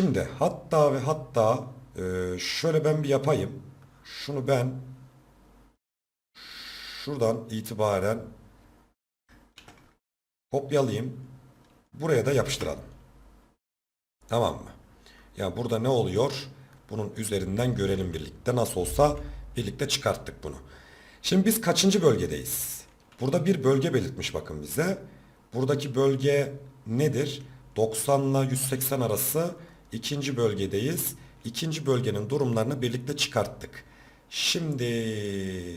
Şimdi hatta ve hatta e, şöyle ben bir yapayım. Şunu ben şuradan itibaren kopyalayayım. Buraya da yapıştıralım. Tamam mı? Ya burada ne oluyor? Bunun üzerinden görelim birlikte. Nasıl olsa birlikte çıkarttık bunu. Şimdi biz kaçıncı bölgedeyiz? Burada bir bölge belirtmiş bakın bize. Buradaki bölge nedir? 90 ile 180 arası ikinci bölgedeyiz. İkinci bölgenin durumlarını birlikte çıkarttık. Şimdi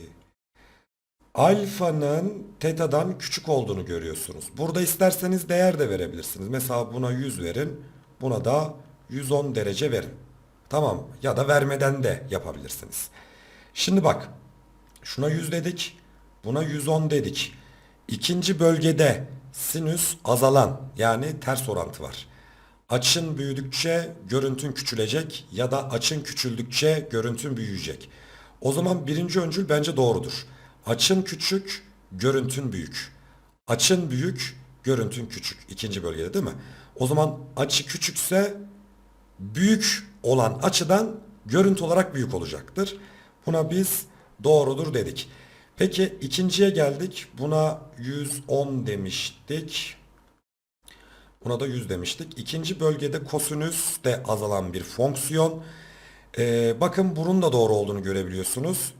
alfanın tetadan küçük olduğunu görüyorsunuz. Burada isterseniz değer de verebilirsiniz. Mesela buna 100 verin. Buna da 110 derece verin. Tamam ya da vermeden de yapabilirsiniz. Şimdi bak şuna 100 dedik. Buna 110 dedik. İkinci bölgede sinüs azalan yani ters orantı var. Açın büyüdükçe görüntün küçülecek ya da açın küçüldükçe görüntün büyüyecek. O zaman birinci öncül bence doğrudur. Açın küçük, görüntün büyük. Açın büyük, görüntün küçük. İkinci bölgede değil mi? O zaman açı küçükse büyük olan açıdan görüntü olarak büyük olacaktır. Buna biz doğrudur dedik. Peki ikinciye geldik. Buna 110 demiştik. Buna da 100 demiştik. İkinci bölgede kosinüs de azalan bir fonksiyon. Ee, bakın bunun da doğru olduğunu görebiliyorsunuz.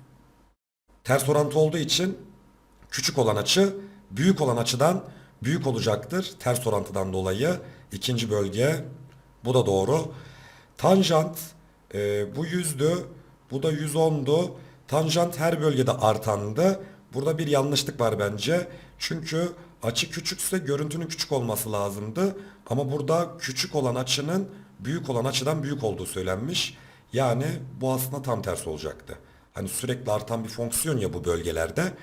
Ters orantı olduğu için küçük olan açı büyük olan açıdan büyük olacaktır. Ters orantıdan dolayı ikinci bölge bu da doğru. Tanjant e, bu yüzdü. Bu da 110'du. Tanjant her bölgede artandı. Burada bir yanlışlık var bence. Çünkü açı küçükse görüntünün küçük olması lazımdı. Ama burada küçük olan açının büyük olan açıdan büyük olduğu söylenmiş. Yani bu aslında tam tersi olacaktı. Hani sürekli artan bir fonksiyon ya bu bölgelerde.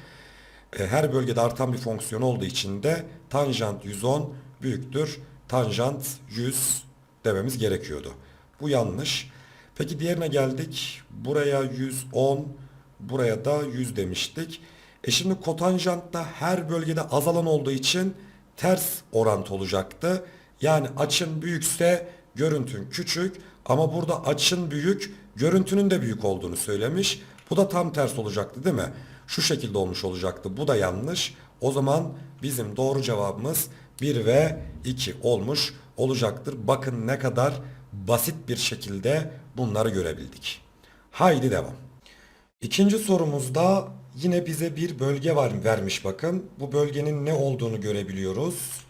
E, her bölgede artan bir fonksiyon olduğu için de tanjant 110 büyüktür. Tanjant 100 dememiz gerekiyordu. Bu yanlış. Peki diğerine geldik. Buraya 110, buraya da 100 demiştik. E şimdi kotanjant da her bölgede azalan olduğu için ters orantı olacaktı. Yani açın büyükse görüntün küçük ama burada açın büyük, görüntünün de büyük olduğunu söylemiş. Bu da tam ters olacaktı değil mi? Şu şekilde olmuş olacaktı. Bu da yanlış. O zaman bizim doğru cevabımız 1 ve 2 olmuş olacaktır. Bakın ne kadar basit bir şekilde bunları görebildik. Haydi devam. İkinci sorumuzda yine bize bir bölge var vermiş bakın. Bu bölgenin ne olduğunu görebiliyoruz.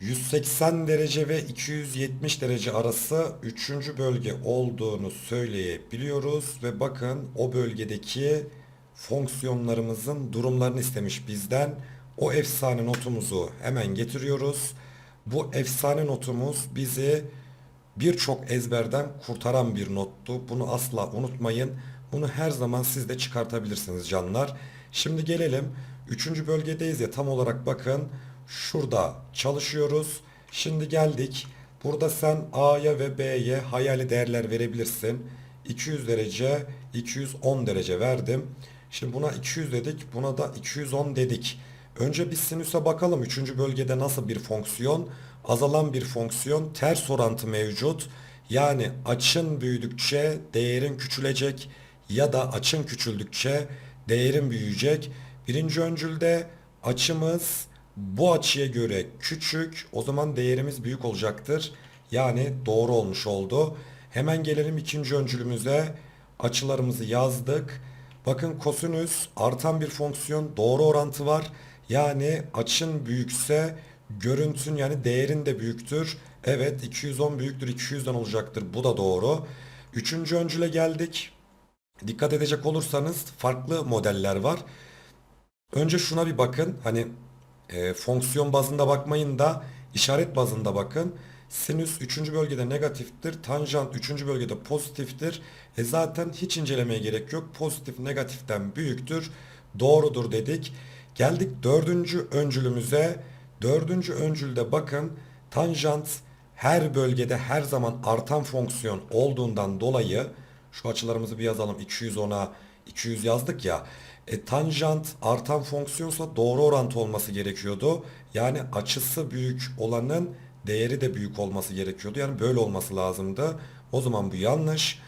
180 derece ve 270 derece arası üçüncü bölge olduğunu söyleyebiliyoruz ve bakın o bölgedeki fonksiyonlarımızın durumlarını istemiş bizden. O efsane notumuzu hemen getiriyoruz. Bu efsane notumuz bizi birçok ezberden kurtaran bir nottu. Bunu asla unutmayın. Bunu her zaman siz de çıkartabilirsiniz canlar. Şimdi gelelim. Üçüncü bölgedeyiz ya tam olarak bakın. Şurada çalışıyoruz. Şimdi geldik. Burada sen A'ya ve B'ye hayali değerler verebilirsin. 200 derece, 210 derece verdim. Şimdi buna 200 dedik, buna da 210 dedik. Önce bir sinüse bakalım. Üçüncü bölgede nasıl bir fonksiyon? Azalan bir fonksiyon, ters orantı mevcut. Yani açın büyüdükçe değerin küçülecek ya da açın küçüldükçe değerin büyüyecek. Birinci öncülde açımız bu açıya göre küçük. O zaman değerimiz büyük olacaktır. Yani doğru olmuş oldu. Hemen gelelim ikinci öncülümüze. Açılarımızı yazdık. Bakın kosinüs artan bir fonksiyon doğru orantı var. Yani açın büyükse görüntün yani değerin de büyüktür. Evet 210 büyüktür 200'den olacaktır. Bu da doğru. Üçüncü öncüle geldik. Dikkat edecek olursanız farklı modeller var. Önce şuna bir bakın. Hani e, fonksiyon bazında bakmayın da işaret bazında bakın. Sinüs 3. bölgede negatiftir. Tanjant 3. bölgede pozitiftir. E zaten hiç incelemeye gerek yok. Pozitif negatiften büyüktür. Doğrudur dedik. Geldik dördüncü öncülümüze. Dördüncü öncülde bakın tanjant her bölgede her zaman artan fonksiyon olduğundan dolayı şu açılarımızı bir yazalım. 210'a 200 yazdık ya. E, tanjant artan fonksiyonsa doğru orantı olması gerekiyordu. Yani açısı büyük olanın değeri de büyük olması gerekiyordu. Yani böyle olması lazımdı. O zaman bu yanlış.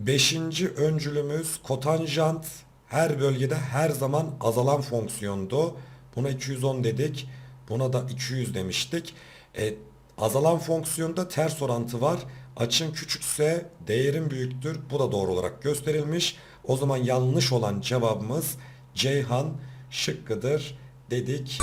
Beşinci öncülümüz kotanjant her bölgede her zaman azalan fonksiyondu. Buna 210 dedik. Buna da 200 demiştik. E, azalan fonksiyonda ters orantı var. Açın küçükse değerin büyüktür. Bu da doğru olarak gösterilmiş. O zaman yanlış olan cevabımız Ceyhan şıkkıdır dedik.